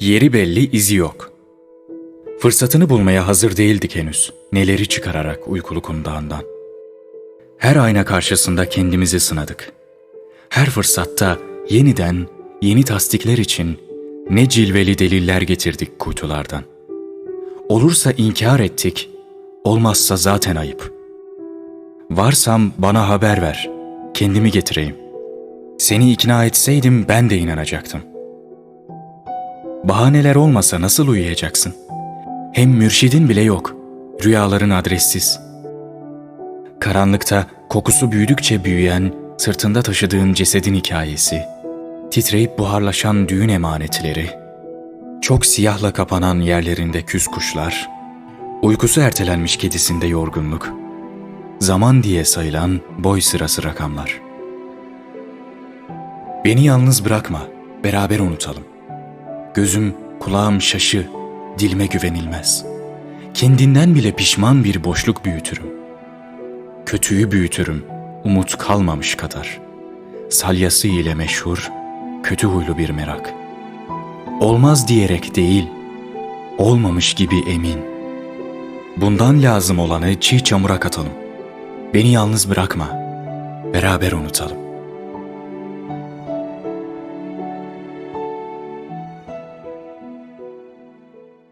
Yeri belli, izi yok. Fırsatını bulmaya hazır değildik henüz. Neleri çıkararak uykulu kundağından. Her ayna karşısında kendimizi sınadık. Her fırsatta yeniden yeni tasdikler için ne cilveli deliller getirdik kuytulardan. Olursa inkar ettik, olmazsa zaten ayıp. Varsam bana haber ver, kendimi getireyim. Seni ikna etseydim ben de inanacaktım. Bahaneler olmasa nasıl uyuyacaksın? Hem mürşidin bile yok, rüyaların adressiz. Karanlıkta kokusu büyüdükçe büyüyen, sırtında taşıdığın cesedin hikayesi, titreyip buharlaşan düğün emanetleri, çok siyahla kapanan yerlerinde küs kuşlar, uykusu ertelenmiş kedisinde yorgunluk, zaman diye sayılan boy sırası rakamlar. Beni yalnız bırakma, beraber unutalım. Gözüm, kulağım şaşı, dilime güvenilmez. Kendinden bile pişman bir boşluk büyütürüm. Kötüyü büyütürüm, umut kalmamış kadar. Salyası ile meşhur, kötü huylu bir merak. Olmaz diyerek değil, olmamış gibi emin. Bundan lazım olanı çiğ çamura katalım. Beni yalnız bırakma, beraber unutalım.